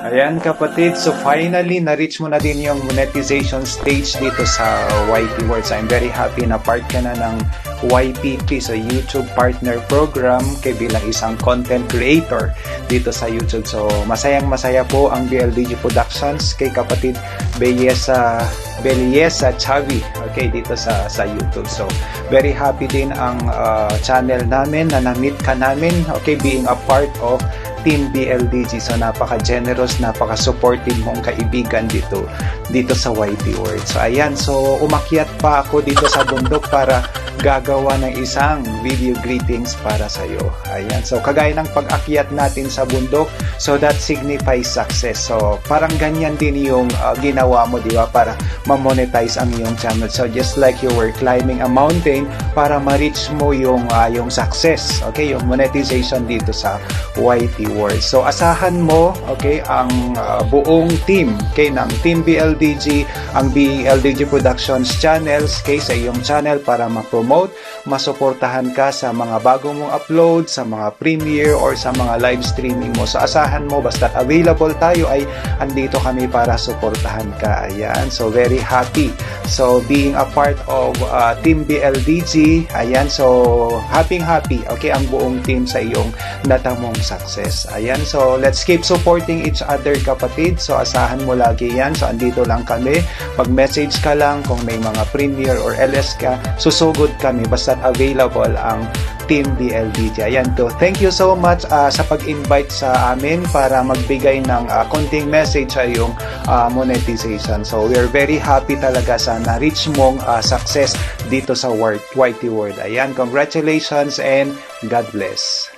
Ayan kapatid, so finally na-reach mo na din yung monetization stage dito sa YP Words. I'm very happy na part ka na ng YPP, so YouTube Partner Program, kay bilang isang content creator dito sa YouTube. So masayang masaya po ang BLDG Productions kay kapatid Belleza Belleza Chavi okay dito sa sa YouTube so very happy din ang uh, channel namin na na-meet ka namin okay being a part of Team BLDG. So napaka-generous, napaka-supportive mong kaibigan dito dito sa YT World. So ayan, so umakyat pa ako dito sa bundok para gagawa ng isang video greetings para sa iyo. Ayan, so kagaya ng pag-akyat natin sa bundok, so that signifies success. So parang ganyan din yung uh, ginawa mo, di ba, para ma-monetize ang iyong channel. So just like you were climbing a mountain para ma-reach mo yung uh, yung success, okay, yung monetization dito sa YT World. So asahan mo, okay, ang uh, buong team, okay, ng Team BLDG, ang BLDG Productions channels, okay, sa iyong channel para ma-promote, masuportahan ka sa mga bago mong upload, sa mga premiere or sa mga live streaming mo. So asahan mo, basta available tayo ay andito kami para suportahan ka. Ayan, so very happy. So being a part of uh, Team BLDG, ayan, so happy happy, okay, ang buong team sa iyong natamong success. Ayan, so let's keep supporting each other kapatid. So asahan mo lagi yan. So andito lang kami. Pag-message ka lang kung may mga premiere or LS ka, susugod kami basta available ang Team BLDJ. Ayan to. Thank you so much uh, sa pag-invite sa amin para magbigay ng uh, konting message sa iyong uh, monetization. So we are very happy talaga sa na-reach mong uh, success dito sa YT World. Ayan, congratulations and God bless.